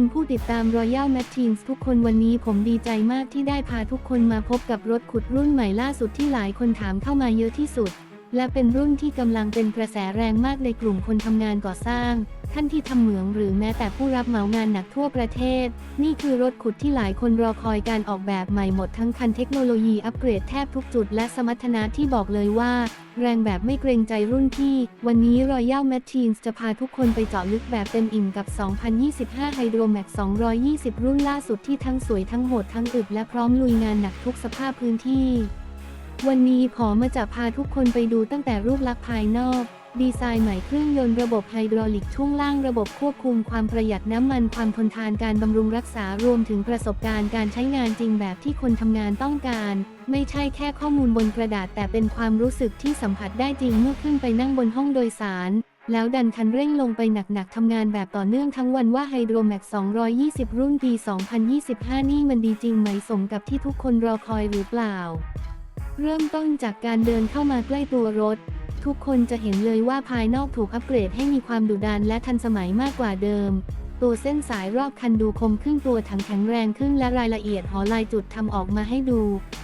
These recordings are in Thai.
คนผู้ติดตาม Royal Machines ทุกคนวันนี้ผมดีใจมากที่ได้พาทุกคนมาพบกับรถขุดรุ่นใหม่ล่าสุดที่หลายคนถามเข้ามาเยอะที่สุด และเป็นรุ่นที่กำลังเป็นกระแสแรงมากในกลุ่มคนทำงานก่อสร้าง ท่านที่ทำเหมืองหรือแม้แต่ผู้รับเหมางานหนักทั่วประเทศ นี่คือรถขุดที่หลายคนรอคอยการออกแบบใหม่หมดทั้งคันเทคโนโลยีอัปเกรดแทบทุกจุดและสมรรถนะที่บอกเลยว่า แรงแบบไม่เกรงใจรุ่นพี่ วันนี้ Royal Machines จะพาทุกคนไปเจาะลึกแบบเต็มอิ่มกับ 2025 Hydro Max 220 รุ่นล่าสุดที่ทั้งสวยทั้งโหดทั้งอึดและพร้อมลุยงานหนักทุกสภาพพื้นที่ วันนี้ขอมาจะพาทุกคนไปดูตั้งแต่รูปลักษณ์ภายนอก ดีไซน์ใหม่เครื่องยนต์ระบบไฮดรอลิกช่วงล่างระบบควบคุมความประหยัดน้ำมันความทนทานการบำรุงรักษารวมถึงประสบการณ์การใช้งานจริงแบบที่คนทำงานต้องการ ไม่ใช่แค่ข้อมูลบนกระดาษแต่เป็นความรู้สึกที่สัมผัสได้จริงเมื่อขึ้นไปนั่งบนห้องโดยสารแล้วดันคันเร่งลงไปหนักๆ ทำงานแบบต่อเนื่องทั้งวันว่าไฮโดรแม็ก220 รุ่นปี 2025 นี่มันดีจริงไหมสมกับที่ทุกคนรอคอยหรือเปล่า เริ่มต้นจากการเดินเข้ามาใกล้ตัวรถ ทุกคนจะเห็นเลยว่าภายนอกถูกอัปเกรดให้มีความดุดันและทันสมัยมากกว่าเดิม ตัวเส้นสายรอบคันดูคมขึ้นตัวถังแข็งแรงขึ้นและรายละเอียดหอลายจุดทำออกมาให้ดู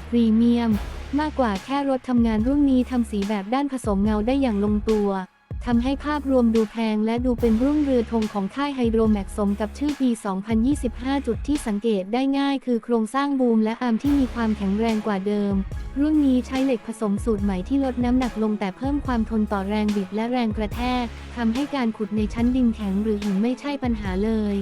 พรีเมียม มากกว่าแค่รถทำงานรุ่นนี้ทำสีแบบด้านผสมเงาได้อย่างลงตัว ทำให้ภาพรวมดูแพงและดูเป็นรุ่งเรือธงของค่ายไฮโดรแม็กสมกับชื่อปี 2025 จุดที่สังเกตได้ง่ายคือโครงสร้างบูมและอาร์มที่มีความแข็งแรงกว่าเดิม รุ่นนี้ใช้เหล็กผสมสูตรใหม่ที่ลดน้ำหนักลงแต่เพิ่มความทนต่อแรงบิดและแรงกระแทกทำให้การขุดในชั้นดินแข็งหรือหินไม่ใช่ปัญหาเลย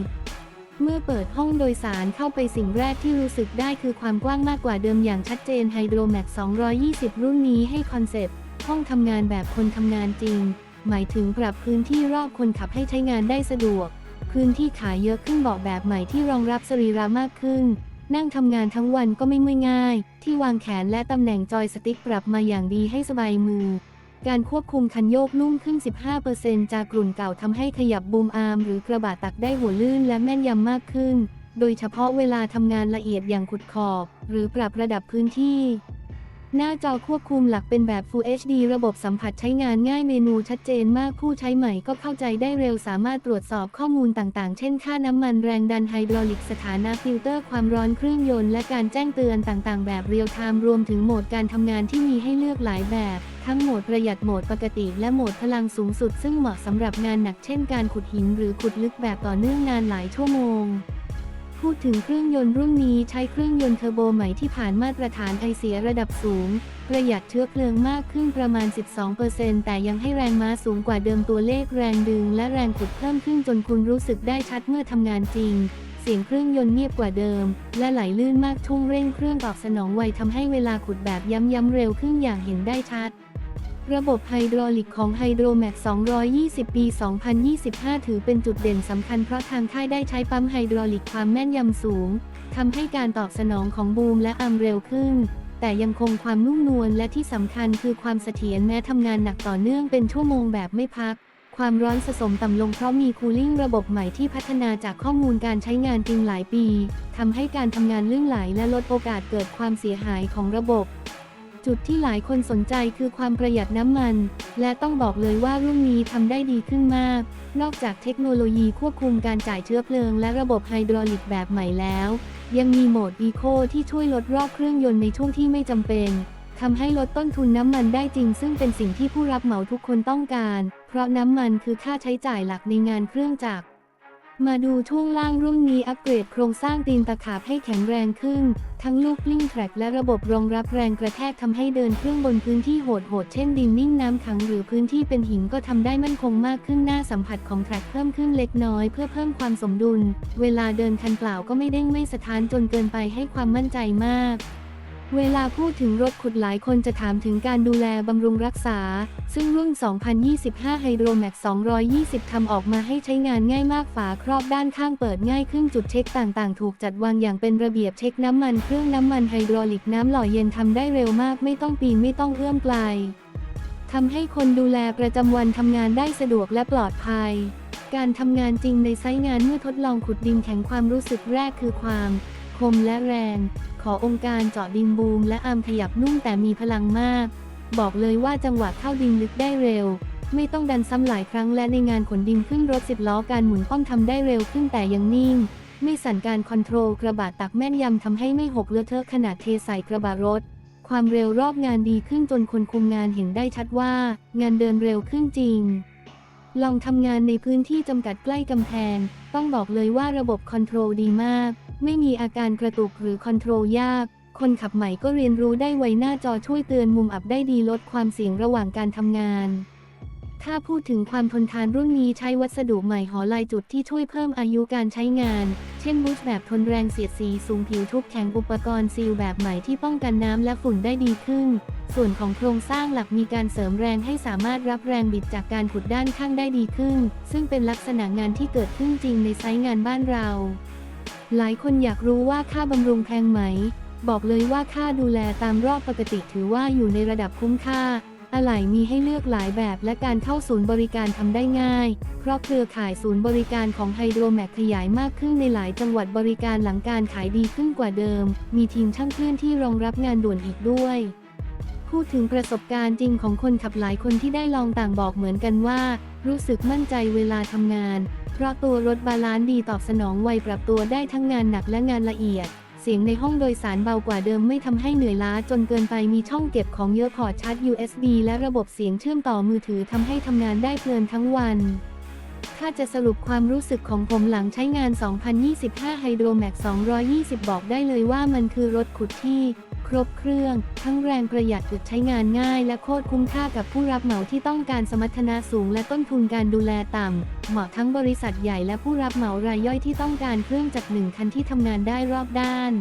เมื่อเปิดห้องโดยสารเข้าไปสิ่งแรกที่รู้สึกได้คือความกว้างมากกว่าเดิมอย่างชัดเจนไฮโดรแม็ก220 รุ่นนี้ให้คอนเซปต์ ห้องทำงานแบบคนทำงานจริง หมายถึงปรับพื้นที่รอบคนขับให้ใช้งานได้สะดวก พื้นที่ขายเยอะขึ้นบอกแบบใหม่ที่รองรับสรีระมากขึ้น นั่งทำงานทั้งวันก็ไม่เมื่อยง่าย ที่วางแขนและตำแหน่งจอยสติ๊กปรับมาอย่างดีให้สบายมือ การควบคุมคันโยกนุ่มขึ้น 15%จากกลุ่นเก่าทำให้ขยับบูมอาร์มหรือกระบะตักได้หัวลื่นและแม่นยำมากขึ้น โดยเฉพาะเวลาทำงานละเอียดอย่างขุดขอบ หรือปรับระดับพื้นที่ หน้าจอควบคุมหลักเป็นแบบ Full HD ระบบสัมผัสใช้งานง่ายเมนูชัดเจนมากผู้ใช้ใหม่ก็เข้าใจได้เร็วสามารถตรวจสอบข้อมูลต่างๆ เช่น ค่าน้ำมันแรงดันไฮดรอลิกสถานะฟิลเตอร์ความร้อนเครื่องยนต์และการแจ้งเตือนต่างๆ แบบเรียลไทม์รวมถึงโหมดการทำงานที่มีให้เลือกหลายแบบ ทั้งโหมดประหยัดโหมดปกติและโหมดพลังสูงสุด ซึ่งเหมาะสำหรับงานหนักเช่น การขุดหินหรือขุดลึกแบบต่อเนื่องนานหลายชั่วโมง พูดถึงเครื่องยนต์รุ่นนี้ใช้เครื่องยนต์เทอร์โบใหม่ที่ผ่านมาตรฐานไอเสียระดับสูง ประหยัดเชื้อเพลิงมากขึ้นประมาณ 12%แต่ยังให้แรงม้าสูงกว่าเดิมตัวเลขแรงดึง และแรงขุดเพิ่มขึ้นจนคุณรู้สึกได้ชัดเมื่อทำงานจริง เสียงเครื่องยนต์เงียบกว่าเดิม และไหลลื่นมากช่วงเร่งเครื่องตอบสนองไวทำให้เวลาขุดแบบย้ำๆเร็วขึ้นอย่างเห็นได้ชัด ระบบไฮดรอลิกของไฮโดรแม็ก220 ปี 2025 ถือเป็นจุดเด่นสำคัญเพราะทางค่ายได้ใช้ปั๊มไฮดรอลิกความแม่นยำสูง ทำให้การตอบสนองของบูมและอัมเร็วขึ้น แต่ยังคงความนุ่มนวลและที่สำคัญคือความเสถียรแม้ทำงานหนักต่อเนื่องเป็นชั่วโมงแบบไม่พัก ความร้อนสะสมต่ำลงเพราะมีคูลิ่งระบบใหม่ที่พัฒนาจากข้อมูลการใช้งานจริงหลายปี ทำให้การทำงานลื่นไหลและลดโอกาสเกิดความเสียหายของระบบ จุดที่หลายคนสนใจคือความประหยัดน้ำมัน และต้องบอกเลยว่ารุ่นนี้ทำได้ดีขึ้นมาก นอกจากเทคโนโลยีควบคุมการจ่ายเชื้อเพลิงและระบบไฮดรอลิกแบบใหม่แล้ว ยังมีโหมดอีโคที่ช่วยลดรอบเครื่องยนต์ในช่วงที่ไม่จำเป็นทำให้ลดต้นทุนน้ำมันได้จริง ซึ่งเป็นสิ่งที่ผู้รับเหมาทุกคนต้องการ เพราะน้ำมันคือค่าใช้จ่ายหลักในงานเครื่องจักร มาดูช่วงล่างรุ่นนี้อัปเกรดโครงสร้างตีนตะขาบให้แข็งแรงขึ้น ทั้งลูกลิ่งแทร็กและระบบรองรับแรงกระแทกทำให้เดินเครื่องบนพื้นที่โหดๆเช่นดินนิ่งน้ำขังหรือพื้นที่เป็นหินก็ทำได้มั่นคงมากขึ้นหน้าสัมผัสของแทร็กเพิ่มขึ้นเล็กน้อยเพื่อเพิ่มความสมดุล เวลาเดินคันเปล่าก็ไม่เด้งไม่สะท้านจนเกินไปให้ความมั่นใจมาก เวลาพูดถึงรถขุดหลายคนจะถามถึงการดูแลบำรุงรักษา ซึ่งรุ่น 2025 Hydro Max 220 ทำออกมาให้ใช้งานง่ายมากฝาครอบด้านข้างเปิดง่ายขึ้นจุดเช็คต่างๆ ถูกจัดวางอย่างเป็นระเบียบเช็คน้ำมันเครื่องน้ำมันไฮดรอลิกน้ำหล่อเย็นทำได้เร็วมากไม่ต้องปีนไม่ต้องเอื้อมไกลทำให้คนดูแลประจำวันทำงานได้สะดวกและปลอดภัย การทำงานจริงในไซต์งานเมื่อทดลองขุดดินแข็งความรู้สึกแรกคือความ คมและแรง ขอองค์การเจาะดินบูมและอาร์มขยับนุ่มแต่มีพลังมาก บอกเลยว่าจังหวะเข้าดินลึกได้เร็ว ไม่ต้องดันซ้ำหลายครั้งและในงานขนดินขึ้นรถสิบล้อการหมุนป้อมทำได้เร็วขึ้นแต่ยังนิ่ง ไม่สั่นการคอนโทรลกระบะตักแม่นยำทำให้ไม่หกเลอะเทอะขณะเทใส่กระบะรถ ความเร็วรอบงานดีขึ้นจนคนคุมงานเห็นได้ชัดว่า งานเดินเร็วขึ้นจริงลองทำงานในพื้นที่จำกัดใกล้กำแพง ต้องบอกเลยว่าระบบคอนโทรลดีมาก ไม่มีอาการกระตุกหรือคอนโทรลยาก คนขับใหม่ก็เรียนรู้ได้ไวหน้าจอช่วยเตือนมุมอับได้ดีลดความเสี่ยงระหว่างการทำงาน ถ้าพูดถึงความทนทานรุ่นนี้ใช้วัสดุใหม่หอลายจุดที่ช่วยเพิ่มอายุการใช้งาน เช่นบูสแบบทนแรงเสียดสีสูงผิวทุบแข็งอุปกรณ์ซีลแบบใหม่ที่ป้องกันน้ำและฝุ่นได้ดีขึ้น ส่วนของโครงสร้างหลักมีการเสริมแรงให้สามารถรับแรงบิดจากการขุดด้านข้างได้ดีขึ้น ซึ่งเป็นลักษณะงานที่เกิดขึ้นจริงในไซต์งานบ้านเรา หลายคนอยากรู้ว่าค่าบำรุงแพงไหม บอกเลยว่าค่าดูแลตามรอบปกติถือว่าอยู่ในระดับคุ้มค่า อะไหล่มีให้เลือกหลายแบบและการเข้าศูนย์บริการทำได้ง่าย เพราะเครือข่ายศูนย์บริการของไฮโดรแมกขยายมากขึ้นในหลายจังหวัดบริการหลังการขายดีขึ้นกว่าเดิม มีทีมช่างเคลื่อนที่รองรับงานด่วนอีกด้วยพูดถึงประสบการณ์จริงของคนขับหลายคนที่ได้ลองต่างบอกเหมือนกันว่า รู้สึกมั่นใจเวลาทำงาน เพราะตัวรถบาลานซ์ดีตอบสนองไวปรับตัวได้ทั้งงานหนักและงานละเอียด เสียงในห้องโดยสารเบากว่าเดิมไม่ทำให้เหนื่อยล้าจนเกินไปมีช่องเก็บของเยอะพอชาร์จ USB และระบบเสียงเชื่อมต่อมือถือทำให้ทำงานได้เพลินทั้งวันถ้าจะสรุปความรู้สึกของผมหลังใช้งาน 2025 Hydromax 220 บอกได้เลยว่ามันคือรถขุดที่ รบเครื่อง ทั้งแรงประหยัดจุดใช้งานง่าย และโคตรคุ้มค่ากับผู้รับเหมาที่ต้องการสมรรถนะสูง และต้นทุนการดูแลต่ำ เหมาะทั้งบริษัทใหญ่และผู้รับเหมารายย่อยที่ต้องการเครื่องจักรหนึ่งคันที่ทำงานได้รอบด้าน